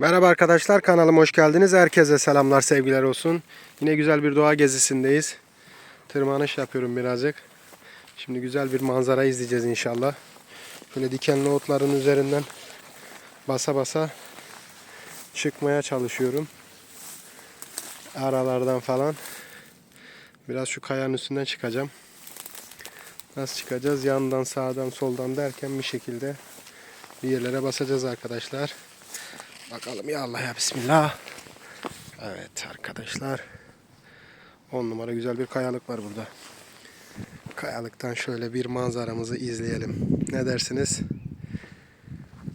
Merhaba arkadaşlar kanalıma hoş geldiniz. Herkese selamlar sevgiler olsun. Yine güzel bir doğa gezisindeyiz. Tırmanış yapıyorum birazcık. Şimdi güzel bir manzara izleyeceğiz inşallah. Böyle dikenli otların üzerinden basa basa çıkmaya çalışıyorum. Aralardan falan. Biraz şu kayanın üstünden çıkacağım. Nasıl çıkacağız? Yandan, sağdan, soldan derken bir şekilde bir yerlere basacağız arkadaşlar. Bakalım ya Allah ya Bismillah. Evet arkadaşlar. 10 numara güzel bir kayalık var burada. Kayalıktan şöyle bir manzaramızı izleyelim. Ne dersiniz?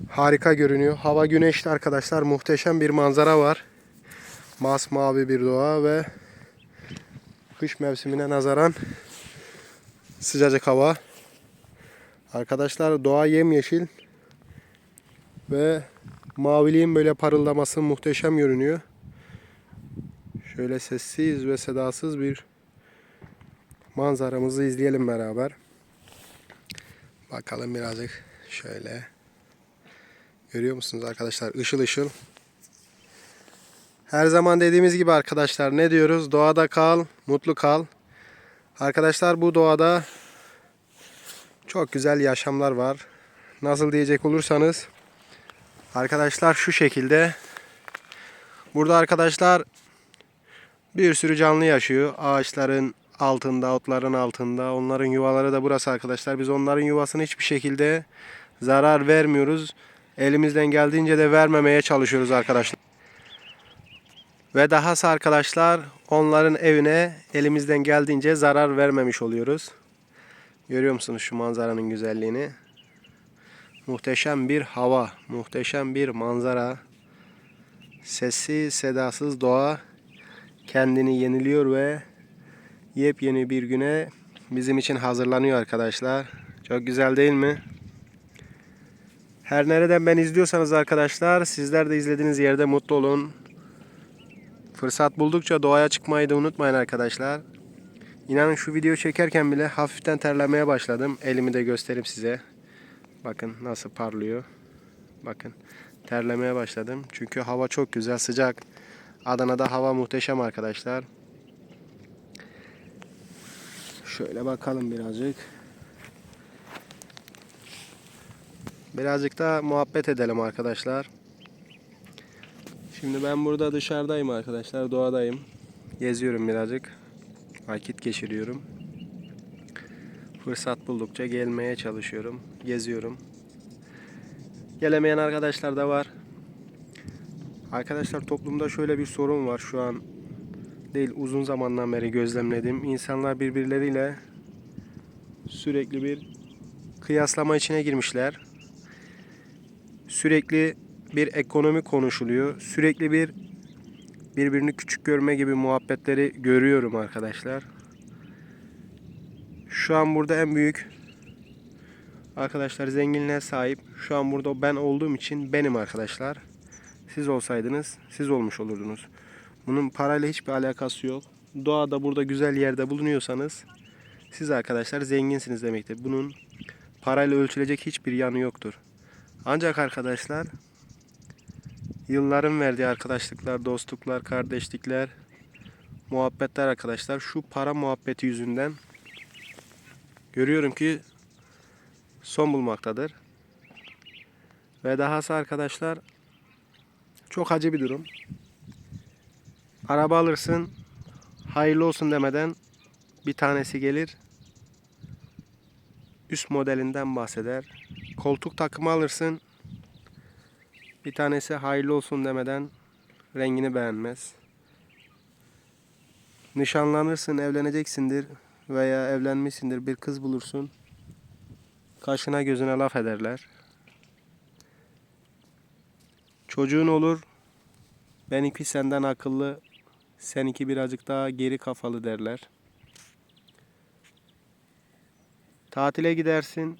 Harika görünüyor. Hava güneşli arkadaşlar. Muhteşem bir manzara var. Masmavi bir doğa ve kış mevsimine nazaran sıcacık hava. Arkadaşlar doğa yemyeşil ve maviliğin böyle parıldaması muhteşem görünüyor. Şöyle sessiz ve sedasız bir manzaramızı izleyelim beraber. Bakalım birazcık şöyle. Görüyor musunuz arkadaşlar? Işıl ışıl. Her zaman dediğimiz gibi arkadaşlar ne diyoruz? Doğada kal, mutlu kal. Arkadaşlar bu doğada çok güzel yaşamlar var. Nasıl diyecek olursanız Arkadaşlar şu şekilde. Burada arkadaşlar bir sürü canlı yaşıyor. Ağaçların altında, otların altında. Onların yuvaları da burası arkadaşlar. Biz onların yuvasını hiçbir şekilde zarar vermiyoruz. Elimizden geldiğince de vermemeye çalışıyoruz arkadaşlar. Ve dahası arkadaşlar onların evine elimizden geldiğince zarar vermemiş oluyoruz. Görüyor musunuz şu manzaranın güzelliğini? Muhteşem bir hava, muhteşem bir manzara. Sessiz, sedasız doğa kendini yeniliyor ve yepyeni bir güne bizim için hazırlanıyor arkadaşlar. Çok güzel değil mi? Her nereden ben izliyorsanız arkadaşlar sizler de izlediğiniz yerde mutlu olun. Fırsat buldukça doğaya çıkmayı da unutmayın arkadaşlar. İnanın şu video çekerken bile hafiften terlemeye başladım. Elimi de göstereyim size. Bakın nasıl parlıyor. Bakın terlemeye başladım. Çünkü hava çok güzel sıcak. Adana'da hava muhteşem arkadaşlar. Şöyle bakalım birazcık. Birazcık da muhabbet edelim arkadaşlar. Şimdi ben burada dışarıdayım arkadaşlar. Doğadayım. Geziyorum birazcık. Vakit geçiriyorum. Fırsat buldukça gelmeye çalışıyorum. Geziyorum. Gelemeyen arkadaşlar da var. Arkadaşlar toplumda şöyle bir sorun var şu an. Değil uzun zamandan beri gözlemledim. İnsanlar birbirleriyle sürekli bir kıyaslama içine girmişler. Sürekli bir ekonomi konuşuluyor. Sürekli bir birbirini küçük görme gibi muhabbetleri görüyorum arkadaşlar. Şu an burada en büyük arkadaşlar zenginliğe sahip. Şu an burada ben olduğum için benim arkadaşlar. Siz olsaydınız siz olmuş olurdunuz. Bunun parayla hiçbir alakası yok. Doğada burada güzel yerde bulunuyorsanız siz arkadaşlar zenginsiniz demektir. Bunun parayla ölçülecek hiçbir yanı yoktur. Ancak arkadaşlar yılların verdiği arkadaşlıklar, dostluklar, kardeşlikler, muhabbetler arkadaşlar şu para muhabbeti yüzünden görüyorum ki son bulmaktadır. Ve dahası arkadaşlar çok acı bir durum. Araba alırsın hayırlı olsun demeden bir tanesi gelir üst modelinden bahseder. Koltuk takımı alırsın bir tanesi hayırlı olsun demeden rengini beğenmez. Nişanlanırsın, evleneceksindir veya evlenmişsindir bir kız bulursun. Kaşına gözüne laf ederler. Çocuğun olur. Benimki senden akıllı, seninki birazcık daha geri kafalı derler. Tatile gidersin.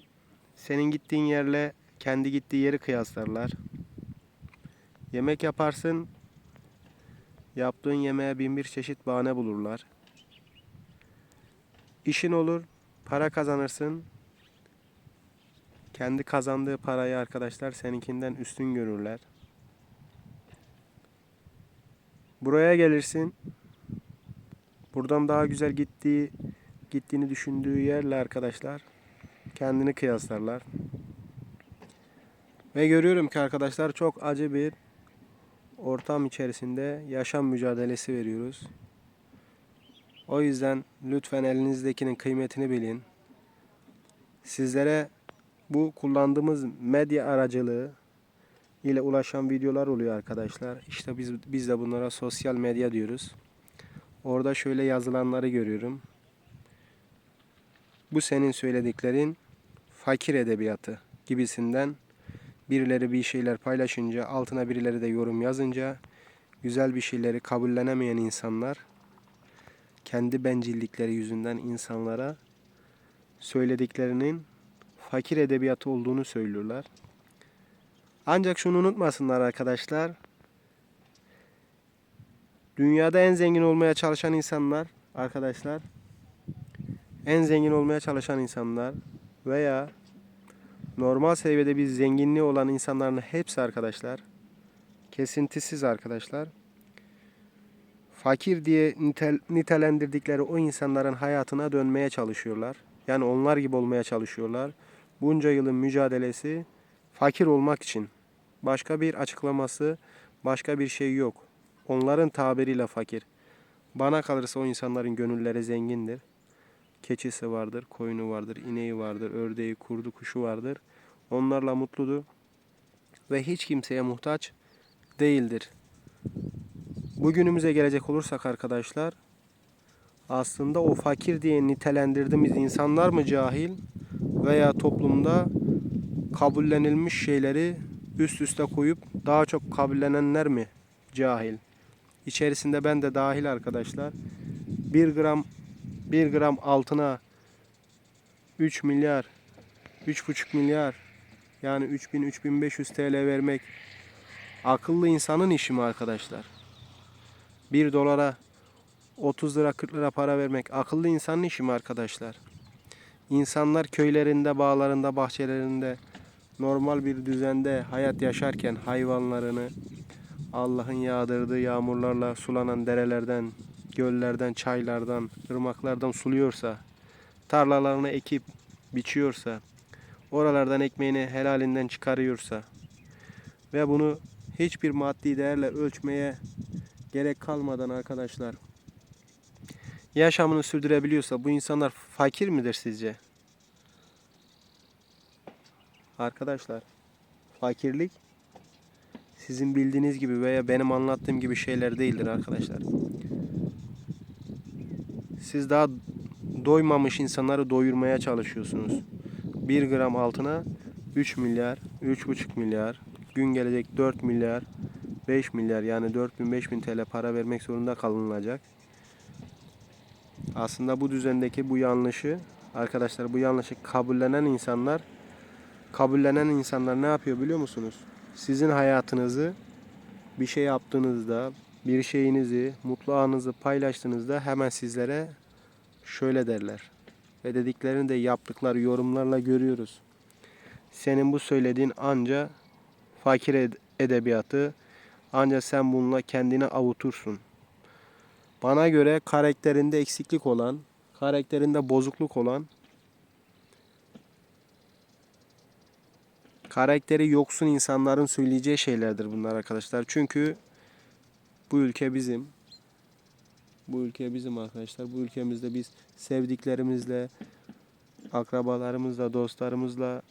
Senin gittiğin yerle kendi gittiği yeri kıyaslarlar. Yemek yaparsın. Yaptığın yemeğe bin bir çeşit bahane bulurlar. İşin olur, para kazanırsın. Kendi kazandığı parayı arkadaşlar seninkinden üstün görürler. Buraya gelirsin. Buradan daha güzel gittiği gittiğini düşündüğü yerle arkadaşlar kendini kıyaslarlar. Ve görüyorum ki arkadaşlar çok acı bir ortam içerisinde yaşam mücadelesi veriyoruz. O yüzden lütfen elinizdekinin kıymetini bilin. Sizlere bu kullandığımız medya aracılığı ile ulaşan videolar oluyor arkadaşlar. İşte biz biz de bunlara sosyal medya diyoruz. Orada şöyle yazılanları görüyorum. Bu senin söylediklerin fakir edebiyatı gibisinden birileri bir şeyler paylaşınca altına birileri de yorum yazınca güzel bir şeyleri kabullenemeyen insanlar kendi bencillikleri yüzünden insanlara söylediklerinin fakir edebiyatı olduğunu söylüyorlar. Ancak şunu unutmasınlar arkadaşlar. Dünyada en zengin olmaya çalışan insanlar arkadaşlar en zengin olmaya çalışan insanlar veya normal seviyede bir zenginliği olan insanların hepsi arkadaşlar kesintisiz arkadaşlar fakir diye nitel, nitelendirdikleri o insanların hayatına dönmeye çalışıyorlar. Yani onlar gibi olmaya çalışıyorlar. Bunca yılın mücadelesi fakir olmak için. Başka bir açıklaması, başka bir şey yok. Onların tabiriyle fakir. Bana kalırsa o insanların gönülleri zengindir. Keçisi vardır, koyunu vardır, ineği vardır, ördeği, kurdu, kuşu vardır. Onlarla mutludur ve hiç kimseye muhtaç değildir. Bugünümüze gelecek olursak arkadaşlar, aslında o fakir diye nitelendirdiğimiz insanlar mı cahil veya toplumda kabullenilmiş şeyleri üst üste koyup daha çok kabullenenler mi cahil? İçerisinde ben de dahil arkadaşlar. 1 gram 1 gram altına 3 milyar 3,5 milyar yani 3000 3500 TL vermek akıllı insanın işi mi arkadaşlar? 1 dolara 30 lira 40 lira para vermek akıllı insanın işi mi arkadaşlar? İnsanlar köylerinde, bağlarında, bahçelerinde normal bir düzende hayat yaşarken hayvanlarını Allah'ın yağdırdığı yağmurlarla sulanan derelerden, göllerden, çaylardan, ırmaklardan suluyorsa, tarlalarını ekip biçiyorsa, oralardan ekmeğini helalinden çıkarıyorsa ve bunu hiçbir maddi değerle ölçmeye gerek kalmadan arkadaşlar yaşamını sürdürebiliyorsa bu insanlar fakir midir sizce? Arkadaşlar fakirlik sizin bildiğiniz gibi veya benim anlattığım gibi şeyler değildir arkadaşlar. Siz daha doymamış insanları doyurmaya çalışıyorsunuz. 1 gram altına 3 milyar, 3,5 milyar, gün gelecek 4 milyar, 5 milyar yani 4000 5000 TL para vermek zorunda kalınacak. Aslında bu düzendeki bu yanlışı arkadaşlar bu yanlışı kabullenen insanlar kabullenen insanlar ne yapıyor biliyor musunuz? Sizin hayatınızı bir şey yaptığınızda, bir şeyinizi, mutlu anınızı paylaştığınızda hemen sizlere şöyle derler. Ve dediklerini de yaptıkları yorumlarla görüyoruz. Senin bu söylediğin anca fakir ed- edebiyatı, anca sen bununla kendini avutursun. Bana göre karakterinde eksiklik olan, karakterinde bozukluk olan karakteri yoksun insanların söyleyeceği şeylerdir bunlar arkadaşlar. Çünkü bu ülke bizim. Bu ülke bizim arkadaşlar. Bu ülkemizde biz sevdiklerimizle, akrabalarımızla, dostlarımızla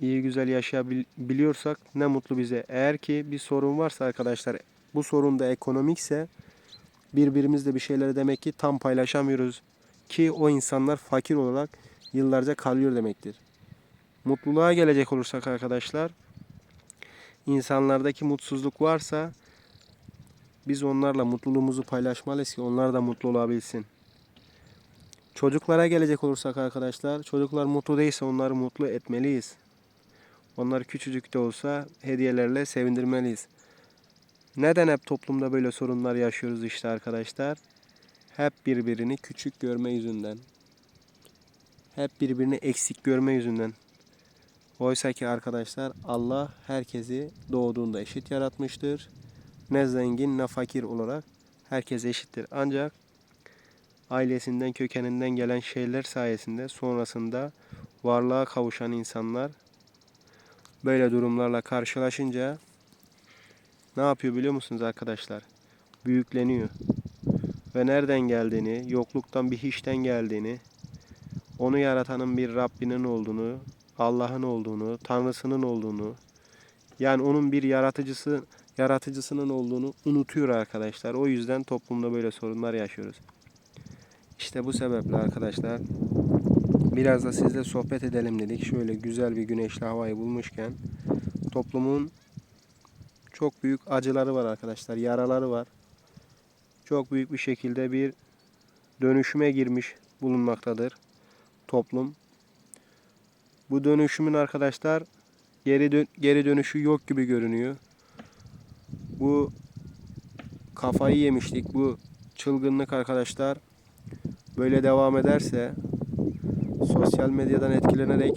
iyi güzel yaşayabiliyorsak ne mutlu bize. Eğer ki bir sorun varsa arkadaşlar, bu sorun da ekonomikse birbirimizle bir şeyleri demek ki tam paylaşamıyoruz ki o insanlar fakir olarak yıllarca kalıyor demektir. Mutluluğa gelecek olursak arkadaşlar, insanlardaki mutsuzluk varsa biz onlarla mutluluğumuzu paylaşmalıyız ki onlar da mutlu olabilsin. Çocuklara gelecek olursak arkadaşlar, çocuklar mutlu değilse onları mutlu etmeliyiz. Onları küçücük de olsa hediyelerle sevindirmeliyiz. Neden hep toplumda böyle sorunlar yaşıyoruz işte arkadaşlar? Hep birbirini küçük görme yüzünden. Hep birbirini eksik görme yüzünden. Oysa ki arkadaşlar Allah herkesi doğduğunda eşit yaratmıştır. ne zengin ne fakir olarak herkes eşittir. Ancak ailesinden kökeninden gelen şeyler sayesinde sonrasında varlığa kavuşan insanlar böyle durumlarla karşılaşınca ne yapıyor biliyor musunuz arkadaşlar? Büyükleniyor. Ve nereden geldiğini, yokluktan bir hiçten geldiğini, onu yaratanın bir Rabbinin olduğunu, Allah'ın olduğunu, Tanrısının olduğunu, yani onun bir yaratıcısı, yaratıcısının olduğunu unutuyor arkadaşlar. O yüzden toplumda böyle sorunlar yaşıyoruz. İşte bu sebeple arkadaşlar biraz da sizle sohbet edelim dedik. Şöyle güzel bir güneşli havayı bulmuşken toplumun çok büyük acıları var arkadaşlar. Yaraları var. Çok büyük bir şekilde bir dönüşüme girmiş bulunmaktadır toplum. Bu dönüşümün arkadaşlar geri dön geri dönüşü yok gibi görünüyor. Bu kafayı yemiştik. Bu çılgınlık arkadaşlar böyle devam ederse sosyal medyadan etkilenerek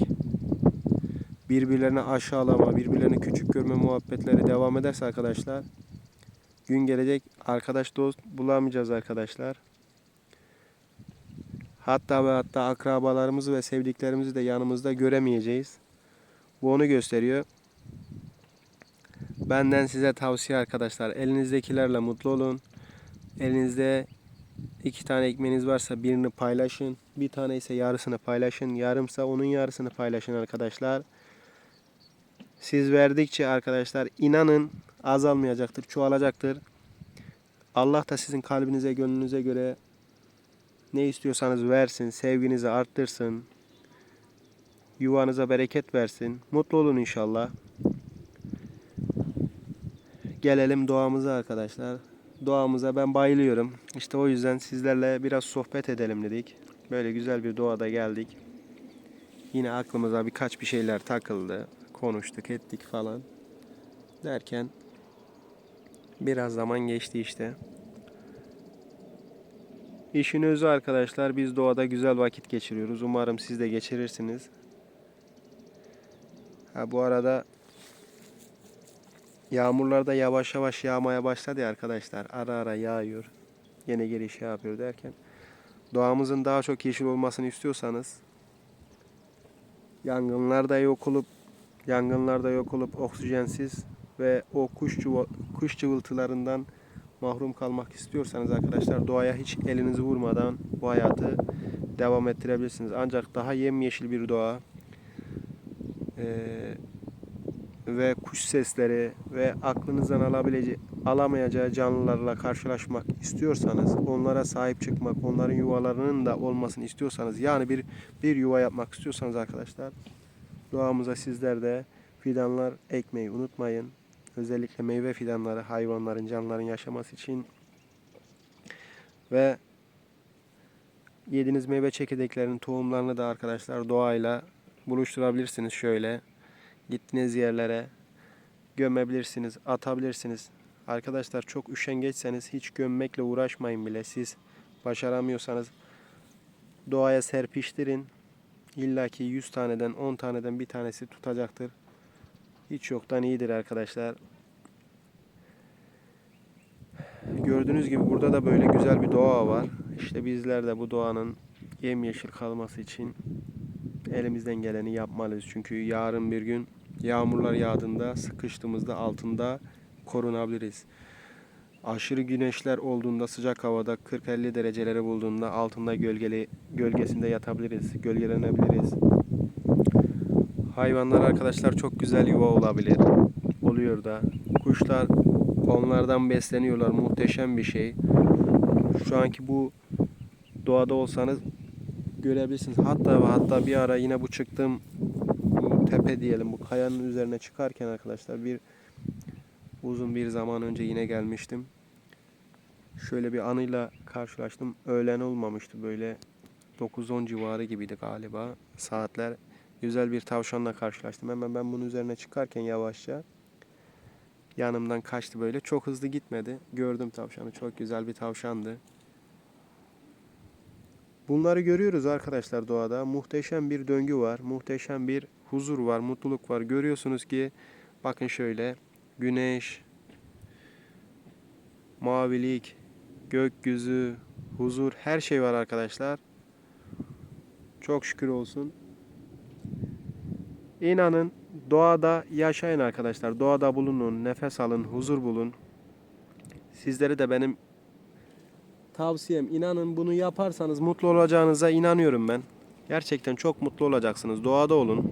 birbirlerini aşağılama, birbirlerini küçük görme muhabbetleri devam ederse arkadaşlar gün gelecek arkadaş dost bulamayacağız arkadaşlar. Hatta ve hatta akrabalarımızı ve sevdiklerimizi de yanımızda göremeyeceğiz. Bu onu gösteriyor. Benden size tavsiye arkadaşlar. Elinizdekilerle mutlu olun. Elinizde iki tane ekmeğiniz varsa birini paylaşın. Bir tane ise yarısını paylaşın. Yarımsa onun yarısını paylaşın arkadaşlar. Siz verdikçe arkadaşlar inanın azalmayacaktır, çoğalacaktır. Allah da sizin kalbinize, gönlünüze göre ne istiyorsanız versin, sevginizi arttırsın. Yuvanıza bereket versin. Mutlu olun inşallah. Gelelim doğamıza arkadaşlar. Doğamıza ben bayılıyorum. İşte o yüzden sizlerle biraz sohbet edelim dedik. Böyle güzel bir doğada geldik. Yine aklımıza birkaç bir şeyler takıldı. Konuştuk, ettik falan. Derken biraz zaman geçti işte. İşin özü arkadaşlar biz doğada güzel vakit geçiriyoruz. Umarım siz de geçirirsiniz. Ha bu arada yağmurlar da yavaş yavaş yağmaya başladı ya arkadaşlar. Ara ara yağıyor. Yine geri şey yapıyor derken. Doğamızın daha çok yeşil olmasını istiyorsanız yangınlarda yok olup yangınlarda yok olup oksijensiz ve o kuş çuva- kuş cıvıltılarından mahrum kalmak istiyorsanız arkadaşlar doğaya hiç elinizi vurmadan bu hayatı devam ettirebilirsiniz. Ancak daha yemyeşil bir doğa eee, ve kuş sesleri ve aklınızdan alabileceği alamayacağı canlılarla karşılaşmak istiyorsanız, onlara sahip çıkmak, onların yuvalarının da olmasını istiyorsanız, yani bir bir yuva yapmak istiyorsanız arkadaşlar, doğamıza sizler de fidanlar ekmeyi unutmayın. Özellikle meyve fidanları hayvanların, canlıların yaşaması için ve yediğiniz meyve çekirdeklerinin tohumlarını da arkadaşlar doğayla buluşturabilirsiniz şöyle. Gittiğiniz yerlere gömebilirsiniz, atabilirsiniz. Arkadaşlar çok üşengeçseniz hiç gömmekle uğraşmayın bile. Siz başaramıyorsanız doğaya serpiştirin. İlla ki 100 taneden 10 taneden bir tanesi tutacaktır. Hiç yoktan iyidir arkadaşlar. Gördüğünüz gibi burada da böyle güzel bir doğa var. İşte bizler de bu doğanın yemyeşil kalması için elimizden geleni yapmalıyız. Çünkü yarın bir gün yağmurlar yağdığında, sıkıştığımızda altında korunabiliriz. Aşırı güneşler olduğunda sıcak havada 40-50 dereceleri bulduğunda altında gölgeli gölgesinde yatabiliriz, gölgelenebiliriz. Hayvanlar arkadaşlar çok güzel yuva olabilir. Oluyor da. Kuşlar onlardan besleniyorlar. Muhteşem bir şey. Şu anki bu doğada olsanız görebilirsiniz. Hatta ve hatta bir ara yine bu çıktığım bu tepe diyelim bu kayanın üzerine çıkarken arkadaşlar bir uzun bir zaman önce yine gelmiştim. Şöyle bir anıyla karşılaştım. Öğlen olmamıştı böyle 9-10 civarı gibiydi galiba saatler. Güzel bir tavşanla karşılaştım. Hemen ben bunun üzerine çıkarken yavaşça yanımdan kaçtı böyle. Çok hızlı gitmedi. Gördüm tavşanı. Çok güzel bir tavşandı. Bunları görüyoruz arkadaşlar doğada. Muhteşem bir döngü var. Muhteşem bir huzur var, mutluluk var. Görüyorsunuz ki bakın şöyle güneş, mavilik, gökyüzü, huzur her şey var arkadaşlar. Çok şükür olsun. İnanın doğada yaşayın arkadaşlar. Doğada bulunun, nefes alın, huzur bulun. Sizlere de benim tavsiyem inanın bunu yaparsanız mutlu olacağınıza inanıyorum ben. Gerçekten çok mutlu olacaksınız. Doğada olun.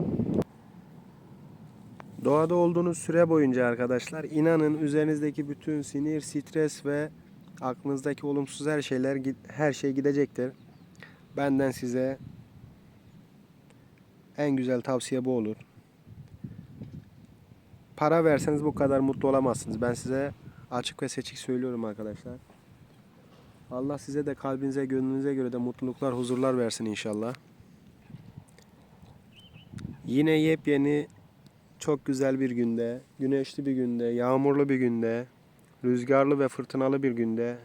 Doğada olduğunuz süre boyunca arkadaşlar inanın üzerinizdeki bütün sinir, stres ve aklınızdaki olumsuz her şeyler her şey gidecektir. Benden size en güzel tavsiye bu olur. Para verseniz bu kadar mutlu olamazsınız. Ben size açık ve seçik söylüyorum arkadaşlar. Allah size de kalbinize, gönlünüze göre de mutluluklar, huzurlar versin inşallah. Yine yepyeni çok güzel bir günde, güneşli bir günde, yağmurlu bir günde, rüzgarlı ve fırtınalı bir günde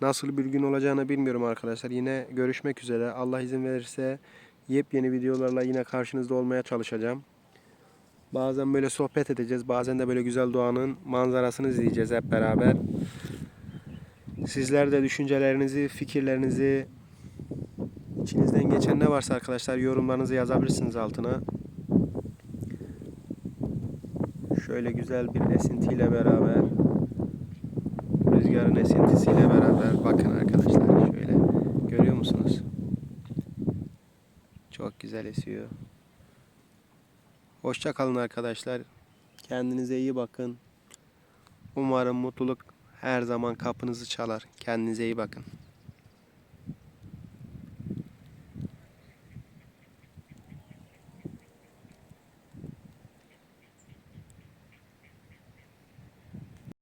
nasıl bir gün olacağını bilmiyorum arkadaşlar. Yine görüşmek üzere. Allah izin verirse yepyeni videolarla yine karşınızda olmaya çalışacağım. Bazen böyle sohbet edeceğiz. Bazen de böyle güzel doğanın manzarasını izleyeceğiz hep beraber. Sizler de düşüncelerinizi, fikirlerinizi, içinizden geçen ne varsa arkadaşlar yorumlarınızı yazabilirsiniz altına. Şöyle güzel bir esintiyle beraber rüzgarın esintisiyle beraber bakın arkadaşlar şöyle görüyor musunuz? Çok güzel esiyor. Hoşça kalın arkadaşlar. Kendinize iyi bakın. Umarım mutluluk her zaman kapınızı çalar. Kendinize iyi bakın.